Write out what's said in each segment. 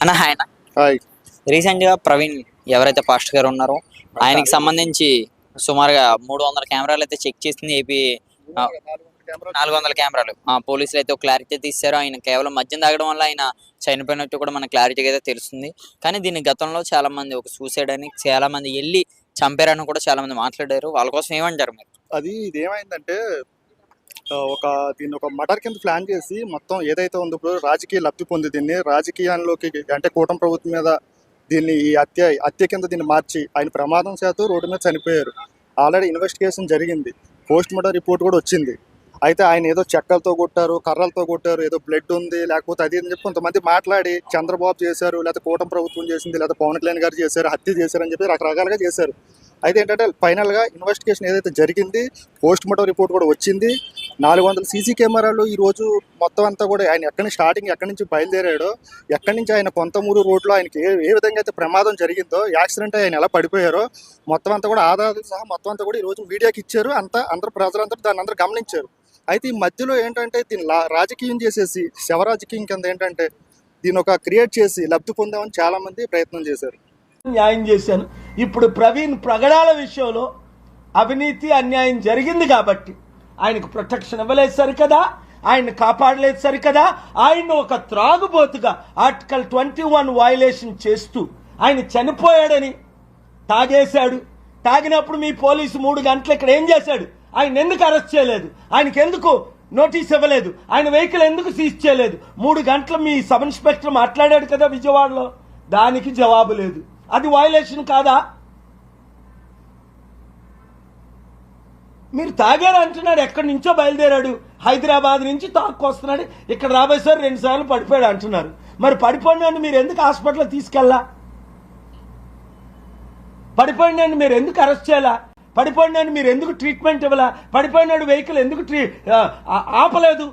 అన్న ఆయన హాయ్. రీసెంట్గా ప్రవీణ్ ఎవరైతే పాస్టర్ గారు ఉన్నారో ఆయనకి సంబంధించి సుమారుగా మూడు వందల కెమెరాలు అయితే చెక్ చేసింది. ఏపీ నాలుగు వందల కెమెరాలు. ఆ, పోలీసులు అయితే ఒక క్లారిటీ తీశారు ఆయన కేవలం మద్యం తాగడం వల్ల ఆయన చనిపోయినట్టు కూడా మనకు క్లారిటీగా అయితే తెలుస్తుంది. కానీ దీని గతంలో చాలా మంది ఒక సూసైడ్ అని చాలా మంది వెళ్ళి చంపారని కూడా చాలా మంది మాట్లాడారు. వాళ్ళ కోసం ఏమంటారు మీరు? అది ఇది ఏమైందంటే ఆ, ఒక దీన్ని ఒక మటర్ కింద ప్లాన్ చేసి మొత్తం ఏదైతే ఉందో ఇప్పుడు రాజకీయ లబ్ధి పొంది దీన్ని రాజకీయాల్లోకి అంటే కూటమి ప్రభుత్వం మీద దీన్ని ఈ హత్య హత్య కింద దీన్ని మార్చి ఆయన ప్రమాదం చేత రోడ్డు మీద చనిపోయారు. ఆల్రెడీ ఇన్వెస్టిగేషన్ జరిగింది. పోస్ట్ మార్టం రిపోర్ట్ కూడా వచ్చింది. అయితే ఆయన ఏదో చెక్కలతో కొట్టారు కర్రలతో కొట్టారు ఏదో బ్లడ్ ఉంది లేకపోతే అది అని చెప్పి కొంతమంది మాట్లాడి చంద్రబాబు చేశారు లేకపోతే కూటమి ప్రభుత్వం చేసింది లేకపోతే పవన్ కళ్యాణ్ గారు చేశారు హత్య చేశారు అని చెప్పి రకరకాలుగా చేశారు. అయితే ఏంటంటే ఫైనల్గా ఇన్వెస్టిగేషన్ ఏదైతే జరిగింది పోస్ట్ మార్టం రిపోర్ట్ కూడా వచ్చింది. నాలుగు వందల సీసీ కెమెరాలు ఈ రోజు మొత్తం అంతా కూడా ఆయన ఎక్కడి నుంచి స్టార్టింగ్ ఎక్కడి నుంచి బయలుదేరాడో ఎక్కడి నుంచి ఆయన కొంతమూరు రోడ్లో ఆయనకి ఏ ఏ విధంగా అయితే ప్రమాదం జరిగిందో యాక్సిడెంట్ ఆయన ఎలా పడిపోయారో మొత్తం అంతా కూడా ఆధారాలు సహా మొత్తం అంతా కూడా ఈ రోజు మీడియాకి ఇచ్చారు. అంతా అందరూ ప్రజలందరూ దాన్ని అందరూ గమనించారు. అయితే ఈ మధ్యలో ఏంటంటే దీన్ని లా- రాజకీయం చేసేసి శవరాజకీయం కింద ఏంటంటే దీని ఒక క్రియేట్ చేసి లబ్ధి పొందామని చాలా మంది ప్రయత్నం చేశారు. న్యాయం చేశాను. ఇప్పుడు ప్రవీణ్ ప్రగడాల విషయంలో అవినీతి అన్యాయం జరిగింది కాబట్టి ఆయనకు ప్రొటెక్షన్ ఇవ్వలేదు సరికదా ఆయన్ని కాపాడలేదు సరికదా ఆయన ఒక త్రాగుబోతుగా ఆర్టికల్ ట్వంటీ వన్ వయలేషన్ చేస్తూ ఆయన చనిపోయాడని తాగేశాడు. తాగినప్పుడు మీ పోలీసు మూడు గంటలు ఇక్కడ ఏం చేశాడు? ఆయన ఎందుకు అరెస్ట్ చేయలేదు? ఆయనకి ఎందుకు నోటీస్ ఇవ్వలేదు? ఆయన వెహికల్ ఎందుకు సీజ్ చేయలేదు? మూడు గంటలు మీ సబ్ ఇన్స్పెక్టర్ మాట్లాడాడు కదా విజయవాడలో. దానికి జవాబు లేదు. అది వయలేషన్ కాదా? మీరు తాగారు అంటున్నాడు. ఎక్కడి నుంచో బయలుదేరాడు. హైదరాబాద్ నుంచి తాక్కొస్తున్నాడు ఇక్కడ రాబోయేసారి రెండు సార్లు పడిపోయాడు అంటున్నారు. మరి పడిపోయినాడు మీరు ఎందుకు హాస్పిటల్ తీసుకెళ్ళా? పడిపోయినాడు మీరు ఎందుకు అరెస్ట్ చేయాలా? పడిపోయినాడు మీరు ఎందుకు ట్రీట్మెంట్ ఇవ్వాలా? పడిపోయినాడు వెహికల్ ఎందుకు ట్రీ ఆపలేదు?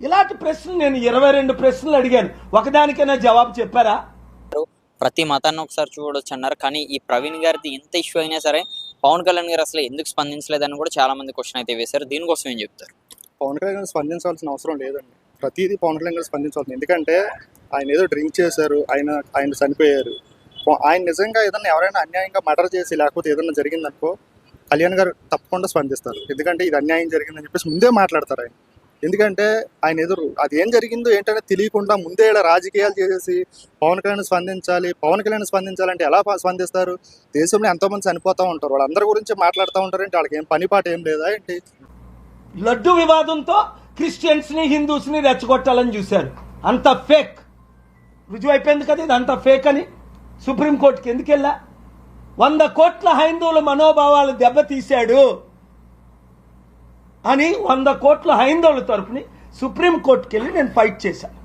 ఇలాంటి ప్రశ్నలు నేను ఇరవై రెండు ప్రశ్నలు అడిగాను. ఒకదానికైనా జవాబు చెప్పారా? ప్రతి మతాన్ని ఒకసారి చూడొచ్చు అన్నారు. కానీ ఈ ప్రవీణ్ గారిది ఎంత ఇష్యూ అయినా సరే పవన్ కళ్యాణ్ గారు అసలు ఎందుకు స్పందించలేదని కూడా చాలా మంది క్వశ్చన్ అయితే వేశారు. దీనికోసం ఏం చెప్తారు? పవన్ కళ్యాణ్ గారు స్పందించాల్సిన అవసరం లేదండి. ప్రతిదీ పవన్ కళ్యాణ్ గారు స్పందించాల్సింది. ఎందుకంటే ఆయన ఏదో డ్రింక్ చేశారు ఆయన ఆయన చనిపోయారు. ఆయన నిజంగా ఏదైనా ఎవరైనా అన్యాయంగా మర్డర్ చేసి లేకపోతే ఏదైనా జరిగిందనుకో కళ్యాణ్ గారు తప్పకుండా స్పందిస్తారు. ఎందుకంటే ఇది అన్యాయం జరిగిందని చెప్పేసి ముందే మాట్లాడతారు ఆయన. ఎందుకంటే ఆయన ఎదురు అది ఏం జరిగిందో ఏంటంటే తెలియకుండా ముందే ఇలా రాజకీయాలు చేసేసి పవన్ కళ్యాణ్ స్పందించాలి పవన్ కళ్యాణ్ స్పందించాలంటే ఎలా స్పందిస్తారు? దేశంలో ఎంతోమంది చనిపోతూ ఉంటారు. వాళ్ళందరి గురించి మాట్లాడుతూ ఉంటారు ఏంటి వాళ్ళకి ఏం పనిపాట ఏం లేదా ఏంటి? లడ్డు వివాదంతో క్రిస్టియన్స్ని హిందూస్ని రెచ్చగొట్టాలని చూశారు. అంత ఫేక్. రుజువు అయిపోయింది కదా ఇది? అంత ఫేక్ అని సుప్రీంకోర్టుకి ఎందుకు వెళ్ళా వంద కోట్ల హైందువుల మనోభావాలు దెబ్బతీశాడు. అని వంద కోట్ల హైందవుల తరపుని సుప్రీంకోర్టుకి వెళ్ళి నేను ఫైట్ చేశాను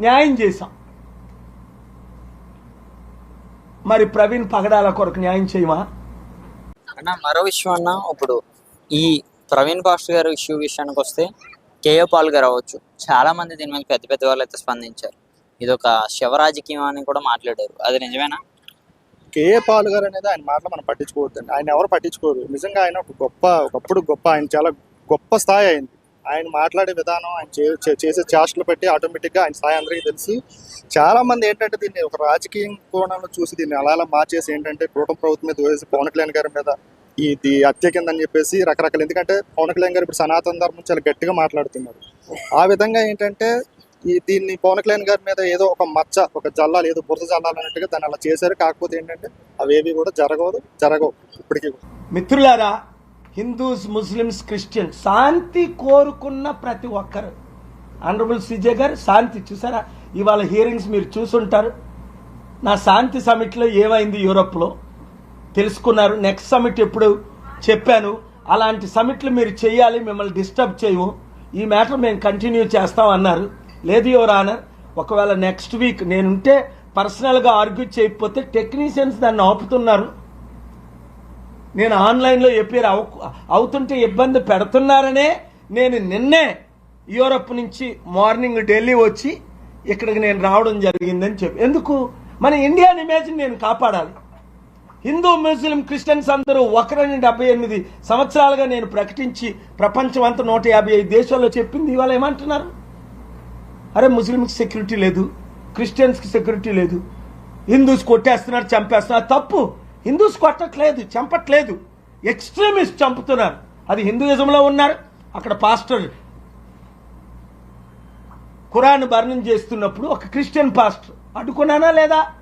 న్యాయం చేశాం. మరి ప్రవీణ్ పగడాల కొరకు న్యాయం చేయమా? అన్న మరో విషయం అన్న ఇప్పుడు ఈ ప్రవీణ్ పాస్టర్ గారు ఇష్యూ విషయానికి వస్తే కేఏ పాల్ గారు అవ్వచ్చు. చాలా మంది దీని మీద పెద్ద పెద్ద వాళ్ళు అయితే స్పందించారు. ఇది ఒక శివ రాజకీయం అని కూడా మాట్లాడారు. అది నిజమేనా? కేఏ పాల్ గారు అనేది ఆయన మాటలు మనం పట్టించుకోవద్దండి. ఆయన ఎవరు పట్టించుకోరు. నిజంగా ఆయన ఒక గొప్ప ఒకప్పుడు గొప్ప ఆయన చాలా గొప్ప స్థాయి అయింది. ఆయన మాట్లాడే విధానం ఆయన చే- చే- చేసే చేష్టలు బట్టి ఆటోమేటిక్గా ఆయన స్థాయి అందరికీ తెలిసి చాలామంది ఏంటంటే దీన్ని ఒక రాజకీయ కోణంలో చూసి దీన్ని అలా అలా మార్చేసి ఏంటంటే కూటమి ప్రభుత్వం మీద వేసి పవన్ కళ్యాణ్ గారి మీద ఇది హత్య కింద అని చెప్పేసి రకరకాల. ఎందుకంటే పవన్ కళ్యాణ్ గారు ఇప్పుడు సనాతన ధర్మం చాలా గట్టిగా మాట్లాడుతున్నారు. ఆ విధంగా ఏంటంటే ఈ దీన్ని పవన్ కళ్యాణ్ గారి మీద ఏదో ఒక మచ్చ ఒక జల్లాలు ఏదో బురద జల్లాలు అన్నట్టుగా దాన్ని అలా చేశారు. కాకపోతే ఏంటంటే అవేవి కూడా జరగదు జరగవు ఇప్పటికీ మిత్రులారా హిందూస్ ముస్లిమ్స్ క్రిస్టియన్ శాంతి కోరుకున్న ప్రతి ఒక్కరు. ఆనరబుల్ సిజే గారు శాంతి చూసారా? ఇవాళ హియరింగ్స్ మీరు చూసుంటారు. నా శాంతి సమిట్లో ఏమైంది యూరోప్లో? తెలుసుకున్నారు. నెక్స్ట్ సమిట్ ఎప్పుడు చెప్పాను. అలాంటి సమిట్లు మీరు చేయాలి మిమ్మల్ని డిస్టర్బ్ చేయము ఈ మ్యాటర్ మేము కంటిన్యూ చేస్తాం అన్నారు. లేదు యువర్ ఆనర్ ఒకవేళ నెక్స్ట్ వీక్ నేనుంటే పర్సనల్గా ఆర్గ్యూ చేయకపోతే టెక్నీషియన్స్ దాన్ని ఆపుతున్నారు. నేను ఆన్లైన్లో చెప్పారు అవు అవుతుంటే ఇబ్బంది పెడుతున్నారనే నేను నిన్నే యూరప్ నుంచి మార్నింగ్ ఢిల్లీ వచ్చి ఇక్కడికి నేను రావడం జరిగిందని చెప్పి. ఎందుకు? మన ఇండియన్ ఇమేజ్ని నేను కాపాడాలి. హిందూ ముస్లిం క్రిస్టియన్స్ అందరూ ఒకరని డెబ్బై ఎనిమిది సంవత్సరాలుగా నేను ప్రకటించి ప్రపంచం అంతా నూట యాభై ఐదు దేశాల్లో చెప్పింది. ఇవాళ ఏమంటున్నారు? అరే ముస్లింకి సెక్యూరిటీ లేదు క్రిస్టియన్స్కి సెక్యూరిటీ లేదు హిందూస్ కొట్టేస్తున్నారు చంపేస్తున్నారు. తప్పు. హిందూస్ కొట్టట్లేదు చంపట్లేదు. ఎక్స్ట్రీమిస్ట్ చంపుతున్నారు. అది హిందూయిజంలో ఉన్నారు. అక్కడ పాస్టర్ ఖురాన్ భరణం చేస్తున్నప్పుడు ఒక క్రిస్టియన్ పాస్టర్ అడ్డుకున్నానా లేదా?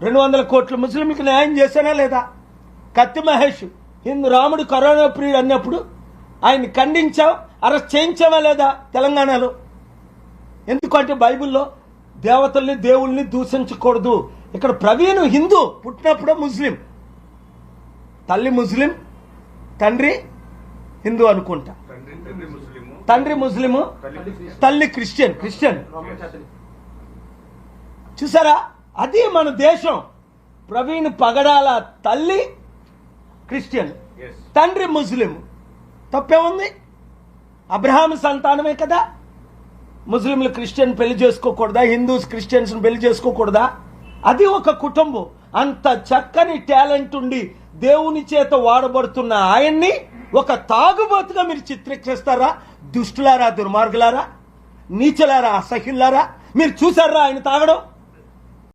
రెండు వందల కోట్ల ముస్లింలకు న్యాయం చేశానా లేదా? కత్తి మహేష్ హిందూ రాముడు కరోనా ప్రియుడు అన్నప్పుడు ఆయన్ని ఖండించాం అరెస్ట్ చేయించావా లేదా తెలంగాణలో? ఎందుకంటే బైబిల్లో దేవతల్ని దేవుల్ని దూషించకూడదు. ఇక్కడ ప్రవీణ్ హిందూ పుట్టినప్పుడే ముస్లిం. తల్లి ముస్లిం తండ్రి హిందూ అనుకుంటా. తండ్రి ముస్లిము తల్లి క్రిస్టియన్ క్రిస్టియన్. చూసారా? అది మన దేశం. ప్రవీణ్ పగడాల తల్లి క్రిస్టియన్. తండ్రి ముస్లిం. తప్పే ఉంది? అబ్రహాం సంతానమే కదా. ముస్లింలు క్రిస్టియన్ పెళ్ళి చేసుకోకూడదా? హిందూస్ క్రిస్టియన్స్ పెళ్ళి చేసుకోకూడదా? అది ఒక కుటుంబం. అంత చక్కని టాలెంట్ ఉండి దేవుని చేత వాడబడుతున్న ఆయన్ని ఒక తాగుబోతుగా మీరు చిత్రీకరిస్తారా? దుష్టులారా దుర్మార్గులారా? నీచలారా అసహ్యులారా? మీరు చూసారా ఆయన తాగడం?